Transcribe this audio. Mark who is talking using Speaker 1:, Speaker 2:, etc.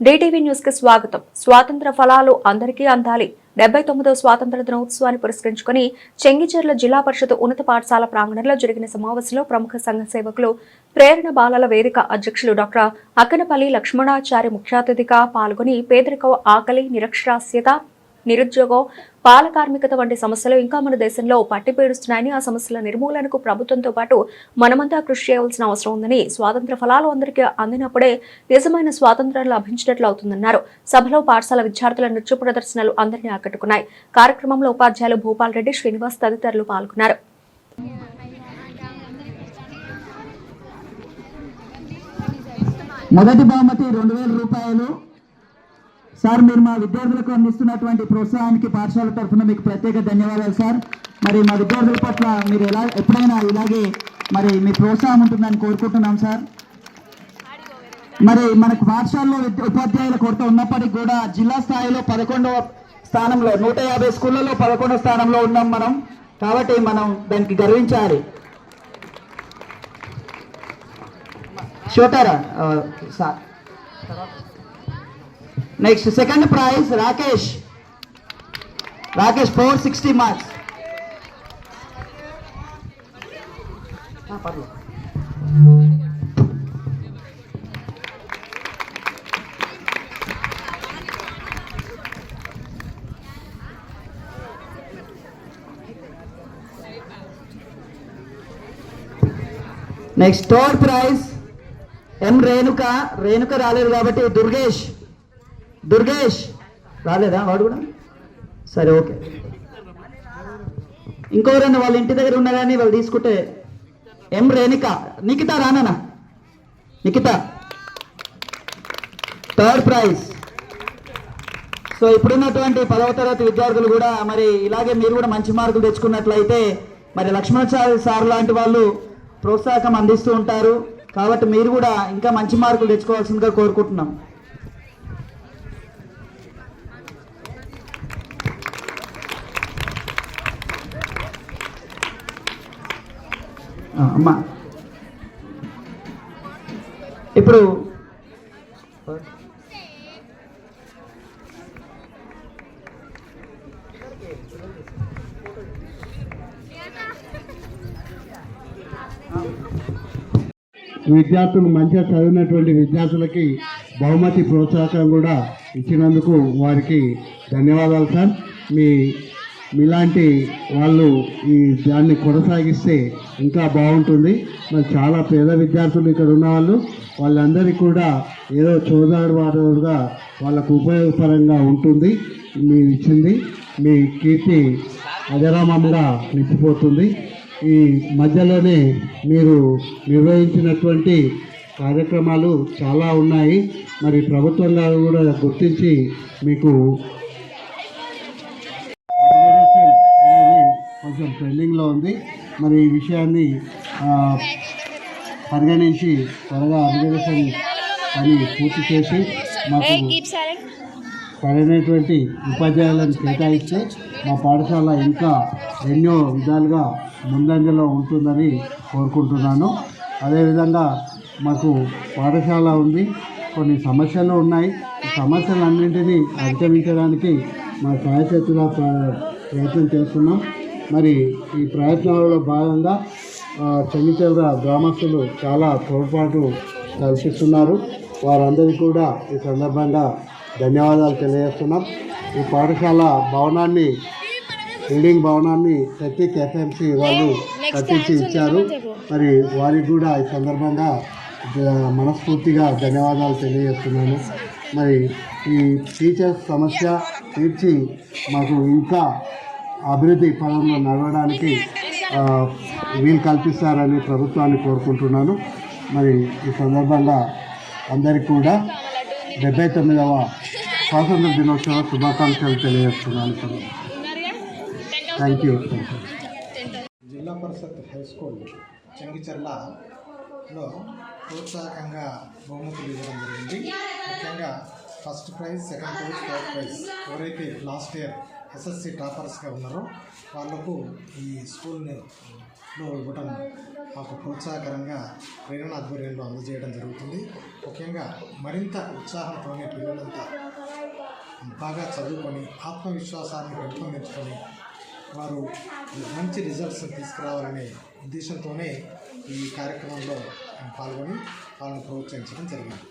Speaker 1: DTV న్యూస్కి స్వాగతం. స్వాతంత్ర ఫలాలు అందరికీ అందాలి. డెబ్బై తొమ్మిదవ స్వాతంత్ర దినోత్సవాన్ని పురస్కరించుకుని చెంగిచెర్ల జిల్లా పరిషత్ ఉన్నత పాఠశాల ప్రాంగణంలో జరిగిన సమావేశంలో ప్రముఖ సంఘ సేవకులు ప్రేరణ బాలల వేదిక అధ్యక్షులు డాక్టర్ అక్కనపల్లి లక్ష్మణాచారి ముఖ్య అతిథిగా పాల్గొని పేదరికం ఆకలి నిరక్షరాస్యత నిరుద్యోగం పాల కార్మికత వంటి సమస్యలు ఇంకా మన దేశంలో పట్టిపేడుస్తున్నాయని ఆ సమస్యల నిర్మూలనకు ప్రభుత్వంతో పాటు మనమంతా కృషి చేయవలసిన అవసరం ఉందని స్వాతంత్ర ఫలాలు అందరికీ అందినప్పుడే నిజమైన స్వాతంత్రం లభించినట్లు అవుతుందన్నారు. సభలో పాఠశాల విద్యార్థుల నృత్య ప్రదర్శనలు అందరినీ ఆకట్టుకున్నాయి. కార్యక్రమంలో ఉపాధ్యాయులు భూపాల్ రెడ్డి శ్రీనివాస్ తదితరులు పాల్గొన్నారు.
Speaker 2: మొదటి బహుమతి రెండు వేల రూపాయలు. సార్ మీరు మా విద్యార్థులకు అందిస్తున్నటువంటి ప్రోత్సాహానికి పాఠశాల తరఫున మీకు ప్రత్యేక ధన్యవాదాలు సార్. మరి మా విద్యార్థుల పట్ల మీరు ఎలా ఎప్పుడైనా ఇలాగే మరి మీ ప్రోత్సాహం ఉంటుందని కోరుకుంటున్నాం సార్. మరి మనకు పాఠశాలలో ఉపాధ్యాయుల కొరత ఉన్నప్పటికీ కూడా జిల్లా స్థాయిలో పదకొండవ స్థానంలో నూట యాభై స్కూళ్ళలో పదకొండవ స్థానంలో ఉన్నాం మనం. కాబట్టి మనం దానికి గర్వించాలి. షోటారా sir. Next second prize Rakesh Rakesh four sixty marks next third prize M Renuka Renuka రాలేదు కాబట్టి దుర్గేష్. దుర్గేష్! రాలేదా వాడు కూడా? సరే ఓకే. ఇంకెవరైనా వాళ్ళ ఇంటి దగ్గర ఉన్నా కానీ వాళ్ళు తీసుకుంటే M Renika Nikhita Rana Nikhita. Third prize. So ఇప్పుడున్నటువంటి పదవ తరగతి విద్యార్థులు కూడా మరి ఇలాగే మీరు కూడా మంచి మార్కులు తెచ్చుకున్నట్లయితే మరి లక్ష్మణాచార్య సార్ లాంటి వాళ్ళు ప్రోత్సాహం అందిస్తూ ఉంటారు. కాబట్టి మీరు కూడా ఇంకా మంచి మార్కులు తెచ్చుకోవాల్సిందిగా కోరుకుంటున్నాం. అమ్మా. ఇప్పుడు
Speaker 3: విద్యార్థులు మంచిగా చదివినటువంటి విద్యార్థులకి బహుమతి ప్రోత్సాహకం కూడా ఇచ్చినందుకు వారికి ధన్యవాదాలు సార్. మీ మీలాంటి వాళ్ళు ఈ దాన్ని కొనసాగిస్తే ఇంకా బాగుంటుంది. మరి చాలా పేద విద్యార్థులు ఇక్కడ ఉన్న వాళ్ళు వాళ్ళందరికీ కూడా ఏదో చోదాడు వాడుగా వాళ్ళకు ఉపయోగపరంగా ఉంటుంది. మీరు ఇచ్చింది మీ కీర్తి అజరామంగా నిలిచిపోతుంది ఈ మధ్యలోనే మీరు నిర్వహించినటువంటి కార్యక్రమాలు చాలా ఉన్నాయి. మరి ప్రభుత్వం కూడా గుర్తించి మీకు కొంచెం ట్రెండింగ్లో ఉంది. మరి ఈ విషయాన్ని పరిగణించి త్వరగా ఆర్గనైజేషన్ పని పూర్తి చేసి మాకు సరైనటువంటి ఉపాధ్యాయులను కేటాయిస్తే మా పాఠశాల ఇంకా ఎన్నో విధాలుగా ముందంజలో ఉంటుందని కోరుకుంటున్నాను. అదేవిధంగా మాకు పాఠశాల ఉంది. కొన్ని సమస్యలు ఉన్నాయి. సమస్యలన్నింటినీ అధిగమించడానికి మా సాయశక్తుల ప్ర- ప్రయత్నం చేస్తున్నాం. మరి ఈ ప్రయత్నాలలో భాగంగా ఆ, గ్రామస్తులు చాలా తోడ్పాటు కల్పిస్తున్నారు. వారందరికీ కూడా ఈ సందర్భంగా ధన్యవాదాలు తెలియజేస్తున్నాం. ఈ పాఠశాల భవనాన్ని బిల్డింగ్ భవనాన్ని ప్రత్యేక ఎఫ్ఎంసి వాళ్ళు కట్టించి ఇచ్చారు. మరి వారికి కూడా ఈ సందర్భంగా మనస్ఫూర్తిగా ధన్యవాదాలు తెలియజేస్తున్నాను. మరి ఈ టీచర్స్ సమస్య తీర్చి మాకు ఇంకా అభివృద్ధి పదంలో నడవడానికి వీలు కల్పిస్తారని ప్రభుత్వాన్ని కోరుకుంటున్నాను. మరి ఈ సందర్భంగా అందరికీ కూడా డెబ్బై తొమ్మిదవ స్వాతంత్ర దినోత్సవ శుభాకాంక్షలు తెలియజేస్తున్నాను. థ్యాంక్ యూ
Speaker 4: జిల్లా పరిషత్ హై స్కూల్ చెంగిచెర్లలో ప్రోత్సాహకంగా బహుమతులు ఇవ్వడం జరిగింది. ముఖ్యంగా first prize second prize third prize ఎవరైతే లాస్ట్ ఇయర్ ఎస్ఎస్సి టాపర్స్గా ఉన్నారో. వాళ్ళకు ఈ స్కూల్ని లో ఇవ్వటం మాకు ప్రోత్సాహకరంగా ప్రేరణ ఆధ్వర్యంలో అందజేయడం జరుగుతుంది. ముఖ్యంగా మరింత ఉత్సాహంతోనే పిల్లలంతా బాగా చదువుకొని ఆత్మవిశ్వాసాన్ని పెంపొందించుకొని వారు మంచి రిజల్ట్స్ తీసుకురావాలనే ఉద్దేశంతోనే ఈ కార్యక్రమంలో పాల్గొని వాళ్ళని ప్రోత్సహించడం జరిగింది.